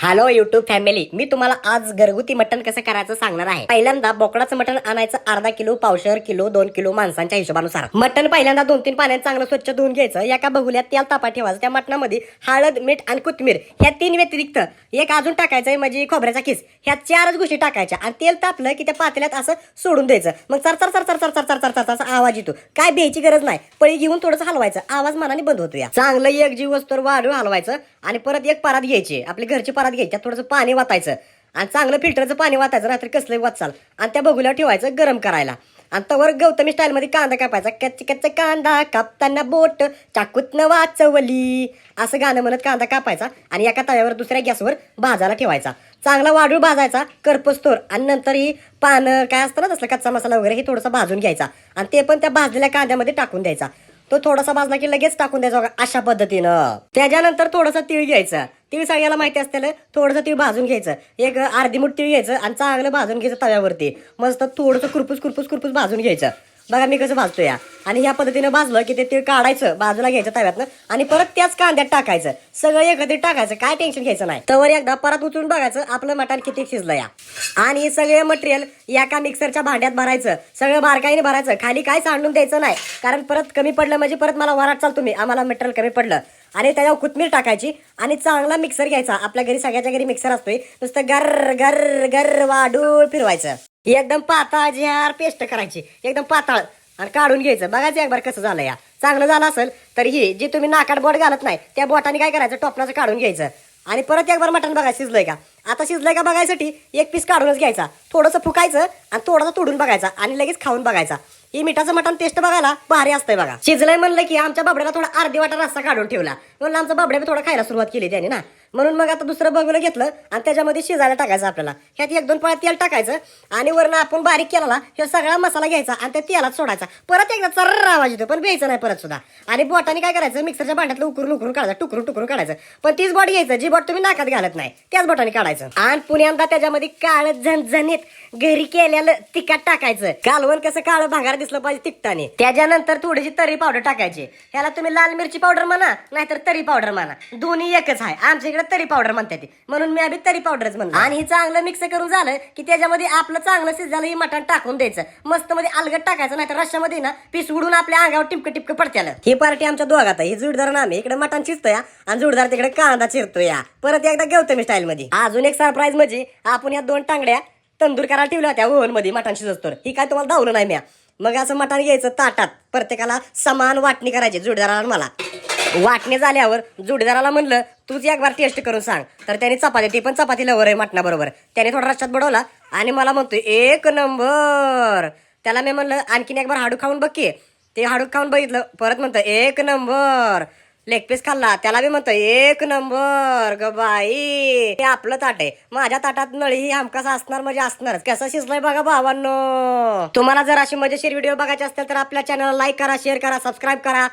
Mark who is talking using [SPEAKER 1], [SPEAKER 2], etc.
[SPEAKER 1] Hello YouTube family मी तुम्हाला आज घरगुती मटण कसं करायचं सांगणार आहे पहिल्यांदा बोकडाचं मटण आणायचं अर्धा किलो पावशर किलो दोन किलो माणसांच्या हिशोबानुसार मटण पहिल्यांदा दोन तीन पाण्यात चांगलं स्वच्छ धुवून घ्यायचं एका बघुल्यात तेल तापा ठेवायचं त्या मटणामध्ये हळद मीठ आणि कोथिंबीर ह्या तीन व्यतिरिक्त एक अजून टाकायचंय म्हणजे खोबऱ्याचा किस ह्या चारच गोष्टी टाकायच्या आणि तेल तापलं की त्या पातळ्यात असं सोडून द्यायचं मग चर चर चर चर चर चर चर चर चर आवाज येतो काय भ्यायची गरज नाही पळी घेऊन थोडंसं हलवायचं आवाज मनाने बंद होतो या चांगलं एक जीव वस्तूवर वाढून हलवायचं आणि परत एक परात घ्यायची आपली घरची परात घ्यायची घ्यायच्या थोडंसं पाणी वाटायचं आणि चांगलं फिल्टरचं पाणी वाटायचं रात्री कसलं वाचाल. आणि त्या बघूला ठेवायचं गरम करायला. आणि तवर गौतमी स्टाईलमध्ये कांदा कापायचा. कच्च कच्च कांदा कापताना बोट चाकूतनं वाचवली. असं गाणं म्हणत कांदा कापायचा आणि एका तव्यावर दुसऱ्या गॅसवर भाजायला ठेवायचा. चांगला वाढूळ भाजायचा करपस्तोर आणि नंतर ही पानं काय असतं ना तसलं कच्चा मसाला वगैरे हे थोडंसं भाजून घ्यायचा. आणि ते पण त्या भाजलेल्या कांद्यामध्ये टाकून द्यायचा. तो थोडासा भाजला की लगेच टाकून द्यायचा अशा पद्धतीनं. त्याच्यानंतर थोडंसं तीळ घ्यायचं. तीळ सगळ्याला माहिती असतेलं थोडंसं तीळ भाजून घ्यायचं. एक अर्धी मुठ तीळ घ्यायचं आणि चांगलं भाजून घ्यायचं तव्यावरती. मस्त थोडंसं कुरपूस कुरपूस कुरपूस भाजून घ्यायचं. बघा मी कसं भाजतो या आणि ह्या पद्धतीनं भाजलं की ते तीळ काढायचं बाजूला घ्यायचं तव्यातनं आणि परत त्याच कांद्यात टाकायचं. सगळं एकत्रित टाकायचं काय टेन्शन घ्यायचं नाही. तवर एकदा परत उचलून बघायचं आपलं मटण किती शिजलं या. आणि सगळे मटेरियल एका मिक्सरच्या भांड्यात भरायचं. सगळं बारकाईने भरायचं. खाली काय सांडून द्यायचं नाही. कारण परत कमी पडलं म्हणजे परत मला वराट चाल तुम्ही. आम्हाला मटेरियल कमी पडलं. आणि त्याच्यावर कोथमीर टाकायची आणि चांगला मिक्सर घ्यायचा. आपल्या घरी सगळ्याच्या घरी मिक्सर असतोय. नुसतं गर गर गर वाडूळ फिरवायचं. एकदम पाताळ झार पेस्ट करायची एकदम पाताळ. आणि काढून घ्यायचं. बघायचं एक बार कसं झालं या. चांगलं झालं असेल तर ही जे तुम्ही नाकात बोट घालत नाही त्या बोटाने काय करायचं? टोपणाचं काढून घ्यायचं. आणि परत एक बार मटण बघायचं शिजलंय का? आता शिजलंय का बघायसाठी एक पीस काढूनच घ्यायचा. थोडंसं फुकायचं आणि थोडंसं तोडून बघायचा आणि लगेच खाऊन बघायचा. ही मिठाचं मटण टेस्ट बघायला भारी असतंय बघा. शिजलंय म्हणलं की आमच्या बाबड्याला थोडा अर्धी वाटा रस्सा काढून ठेवला. म्हणून आमचा बाबड्या थोडा खायला सुरुवात केली त्याने ना. म्हणून मग आता दुसरं बघून घेतलं आणि त्याच्यामध्ये शिजायला टाकायचं आपल्याला. ह्यात एक दोन पळा तेल टाकायचं आणि वरनं आपण बारीक केला हे सगळा मसाला घ्यायचा आणि त्या तेलात सोडायचा. परत एकदा चर्र आवाज येतो पण घ्यायचं नाही परत सुद्धा. आणि बोटाने काय करायचं मिक्सरच्या भांड्यातलं उकरून उकरून काढायचं टुकरून टुकरून काढायचं. पण तीच बोट घ्यायचं जी बोट तुम्ही नाकात घालत नाही त्याच बोटाने काढायचं. आणि पुण्यांदा त्याच्यामध्ये काळ झणझणीत घरी केलेलं तिखट टाकायचं. कालवण कसं काळं भागार दिसलं पाहिजे तिखटाने. त्याच्यानंतर थोडीशी तरी पावडर टाकायची. ह्याला तुम्ही लाल मिरची पावडर म्हणा नाहीतर तरी पावडर म्हणा. दोन्ही एकच आहे. आमच्या इकडे तरी पावडर म्हणतात ती. म्हणून मी आधी तरी पावडरच म्हणलं. आणि हे चांगलं मिक्स करून झालं की त्याच्यामध्ये आपलं चांगलं शिजलं हे मटण टाकून द्यायचं. मस्त मध्ये अलगट टाकायचं नाही तर रश्यामध्ये ना पीस उडून आपल्या अंगावर टिपक टिपक पडत्याला. ही पार्टी आमच्या दोघात आहे. ही जुडदार आम्ही. इकडे मटण चिरतोय आणि जुडदार तिकडे कांदा चिरतोय हा. परत एकदा घेतो मी स्टाईल मध्ये. अजून एक सरप्राईज म्हणजे आपण या दोन टांगड्या तंदूर करायला ठेवल्या होत्या. ओव्हनमध्ये मटण शिजतोर ही काय तुम्हाला धावलं नाही म्या. मग असं मटण घ्यायचं ताटात. प्रत्येकाला समान वाटणी करायची. जुडदाराला आणि मला. वाटणे झाल्यावर जोडीदाराला म्हणलं तूच एक बार टेस्ट करून सांग. तर त्याने चपाती ती पण चपाती लवर आहे मटणा बरोबर त्याने थोडा रस्त्यात बुडवला आणि मला म्हणतो एक नंबर. त्याला मी म्हणलं आणखीन एक बार हाडू खाऊन बघ की. ते हाडू खाऊन बघितलं परत म्हणतं एक नंबर. लेग पीस खाल्ला त्याला बी म्हणतो एक नंबर ग बाई. हे आपलं ताट आहे. माझ्या ताटात नळी ही हमकास असणार म्हणजे असणारच. कसं शिजलंय बघा भावांनो. तुम्हाला जर अशी मजेशीर व्हिडिओ बघायचे असतील तर आपल्या चॅनलला लाईक करा शेअर करा सबस्क्राईब करा.